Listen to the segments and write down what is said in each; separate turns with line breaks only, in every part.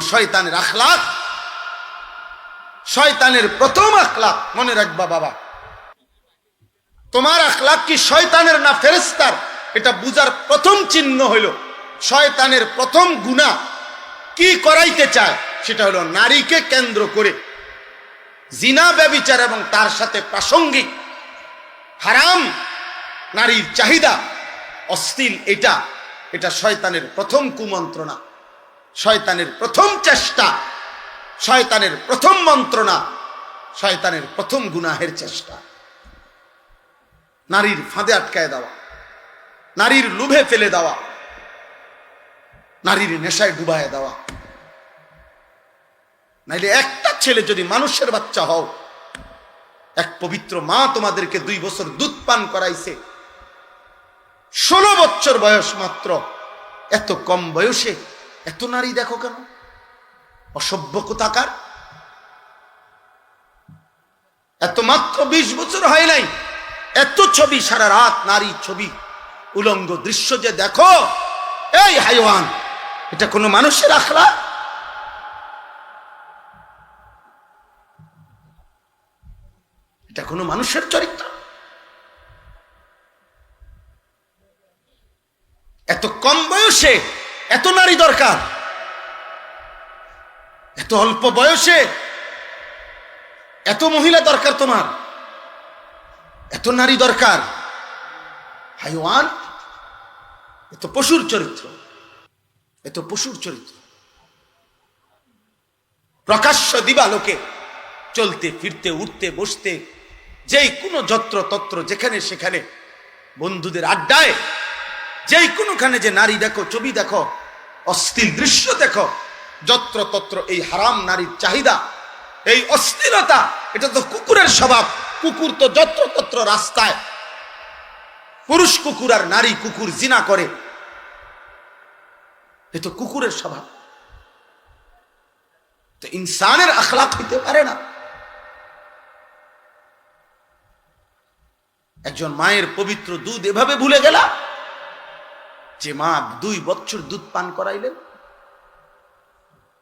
শয়তানের আখলাক শয়তানের প্রথম আখলাক মনে রাখবা বাবা। তোমার আখলাক কি শয়তানের না ফেরেস্তার এটা বুজার প্রথম চিহ্ন হইল, শয়তানের প্রথম গুণা কি করাইতে চায়? সেটা হলো নারীকে কেন্দ্র করে জিনা, ব্যবিচার এবং তার সাথে প্রাসঙ্গিক, হারাম নারীর চাহিদা অস্থিল এটা এটা শয়তানের প্রথম কুমন্ত্রণা। শয়তানের প্রথম চেষ্টা, শয়তানের প্রথম মন্ত্রণা, শয়তানের প্রথম গুনাহের চেষ্টা। নারীর ফাঁদে আটকায় দেওয়া, নারীর লুভে ফেলে দেওয়া, নারীর নেশায় ডুবায় দেওয়া। নাইলে একটা ছেলে যদি মানুষের বাচ্চা হও, এক পবিত্র মা তোমাদেরকে দুই বছর দুধ পান করাইছে, ষোলো বছর বয়স মাত্র, এত কম বয়সে এত নারী দেখো কেন? অসভ্য কোথাকার এত মাত্র বিশ বছর হয় নাই, এত ছবি, সারা রাত নারী ছবি, উলঙ্গ দৃশ্য যে দেখো, এই হাইওয়ান, এটা কোনো মানুষের আখলা এটা কোনো মানুষের চরিত্র? এত কম বয়সে এত নারী দরকার। এত অল্প বয়সে এত মহিলা দরকার তোমার। এত নারী দরকার। হাইওয়ান, এত পশুর চরিত্র, এত পশুর চরিত্র। প্রকাশ্য দিবালোকে চলতে, ফিরতে, উঠতে, বসতে, যেই কোনো যত্র তত্র যেখানে সেখানে বন্ধুদের আড্ডায়, যেই কোনোখানে যে নারী দেখো, ছবি দেখো অস্থির দৃশ্য দেখো। যত্র তত্র এই হারাম নারীর চাহিদা, এই অস্থিরতা, এটা তো কুকুরের স্বভাব। কুকুর তো যত্র তত্র রাস্তায়। পুরুষ কুকুর আর নারী কুকুর জিনা করে। এ তো কুকুরের স্বভাব। তো ইনসানের আখলাক হইতে পারে না। একজন মায়ের পবিত্র দুধ এভাবে ভুলে গেলা? যে মা দুই বছর দুধ পান করাইলেন।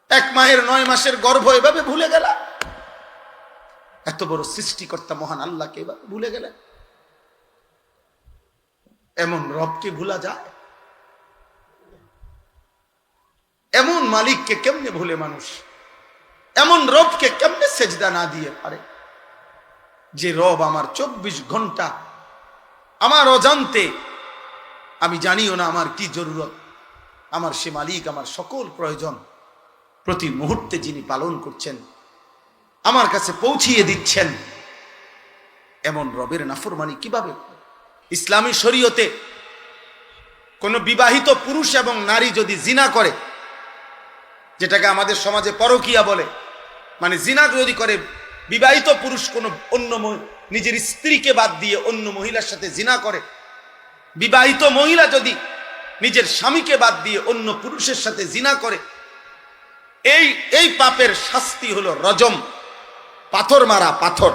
এক মায়ের নয় মাসের গর্ভ এভাবে ভুলে গেলা। এত বড় সৃষ্টিকর্তা মহান আল্লাহকে এভাবে ভুলে গেলেন। এমন রবকে ভুলা যায়? এমন মালিককে কেমনে ভুলে মানুষ? এমন রবকে কেমনে সেজদা না দিয়ে পারে? যে রব আমার চব্বিশ ঘণ্টা আমার অজান্তে আমি জানিও না আমার কি জরুরত। আমার সে মালিক, আমার সকল প্রয়োজন প্রতি মুহূর্তে যিনি পালন করছেন, আমার কাছে পৌঁছিয়ে দিচ্ছেন। এমন রবের নাফরমানি কীভাবে ইসলামী শরীয়তে কোনো বিবাহিত পুরুষ এবং নারী যদি জিনা করে, যেটাকে আমাদের সমাজে পরকিয়া বলে মানে জিনা যদি করে, বিবাহিত পুরুষ কোনো অন্য নিজের স্ত্রীকে বাদ দিয়ে অন্য মহিলার সাথে জিনা করে বিবাহিত মহিলা যদি নিজের স্বামীকে বাদ দিয়ে অন্য পুরুষের সাথে জিনা করে, এই এই পাপের শাস্তি হলো রজম, পাথর মারা পাথর।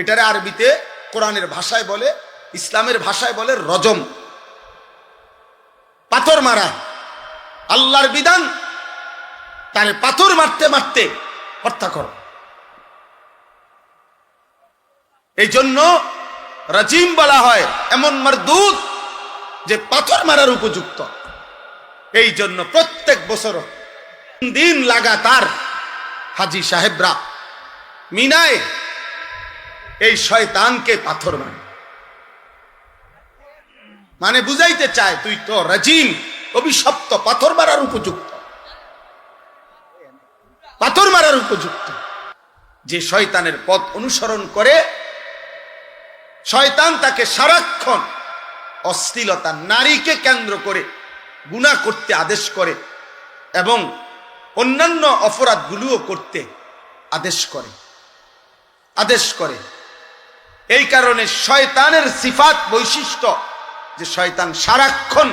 এটারে আরবিতে কোরআনের ভাষায় বলে, ইসলামের ভাষায় বলে রজম। পাথর মারা, আল্লাহর বিধান, তারে পাথর মারতে মারতে হত্যা করো। এই জন্য রাজিম বলা হয়, এমন মারদুদ যে পাথর মারার উপযুক্ত। এই জন্য প্রত্যেক বছর দিন লাগাতার হাজি সাহেবরা মিনায় এই শয়তানকে পাথর মানে মানে বুঝাইতে চায়, তুই তো রাজিম, অভিশপ্ত, পাথর মারার উপযুক্ত। পাথর মারার উপযুক্ত। যে শয়তানের পথ অনুসরণ করে শয়তান তাকে সারাক্ষণ অশ্লীলতা, নারীকে কেন্দ্র করে গুণা করতে আদেশ করে এবং অন্যান্য অপরাধগুলোও করতে আদেশ করে আদেশ করে। এই কারণে শয়তানের সিফাত বৈশিষ্ট্য যে শয়তান সারাক্ষণ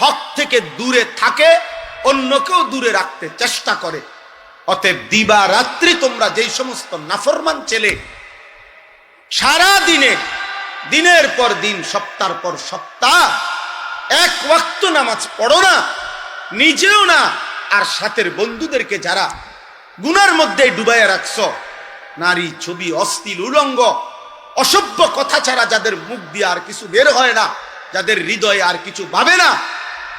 হক থেকে দূরে থাকে, অন্যকেও দূরে রাখতে চেষ্টা করে। অতএব দিবা রাত্রি তোমরা যেই সমস্ত নাফরমান ছেলে সারা দিনে, দিনের পর দিন, সপ্তাহ পর সপ্তাহ, এক ওয়াক্ত নামাজ পড়ো না, নিজেও না, আর সাথের বন্ধুদেরকে যারা গুনার মধ্যে ডুবাইয়া রাখছ, নারী ছবি অস্থির উলঙ্গ, অসভ্য কথা ছাড়া যাদের মুখ দিয়ে আর কিছু বের হয় না, যাদের হৃদয়ে আর কিছু ভাবে না,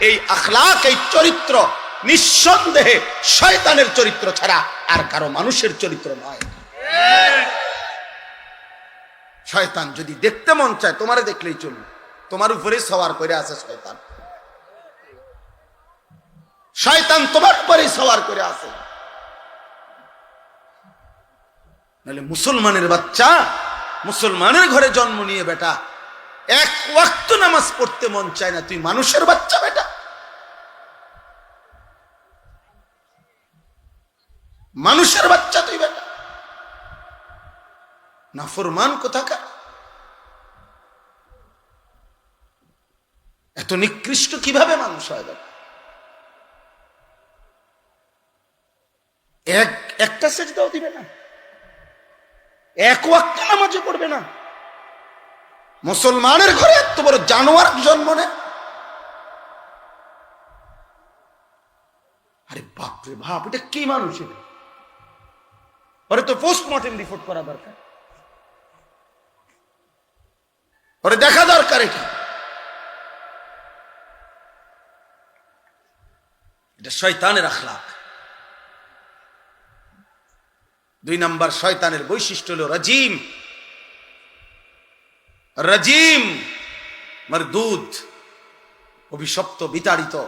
এই আখলাক, এই চরিত্র নিঃসন্দেহে শয়তানের চরিত্র ছাড়া আর কারও মানুষের চরিত্র নয়। শয়তান, যদি দেখতে মন চায়, তোমারে দেখলেই চলবে। তোমার উপরে সওয়ার করে আছে শয়তান। শয়তান তোমার উপরে সওয়ার করে আছে। নাহলে মুসলমানের বাচ্চা, মুসলমানের ঘরে জন্ম নিয়ে বেটা, এক ওয়াক্ত নামাজ পড়তে মন চায় না, তুই মানুষের বাচ্চা বেটা। মানুষের বাচ্চা নাফরমান কোথাকার? এত নিকৃষ্ট কীভাবে মানুষ হয় এক, একটা সেজদাও দিবে না। এক ওয়াক্ত নামাজও পড়বে না। মুসলমানের ঘরে এত বড় জানোয়ার জন্ম নেয়। আরে বাপরে বাপ, এটা কি মানুষ এটা তো পোস্টমর্টেম রিপোর্ট করা দরকার। ওরে দেখা দরকার এটা। এটা শয়তানের আখলাক। দুই নাম্বার শয়তানের বৈশিষ্ট্য হল রাজিম। রাজিম মার দুধ। অভিশপ্ত, বিতাড়িত।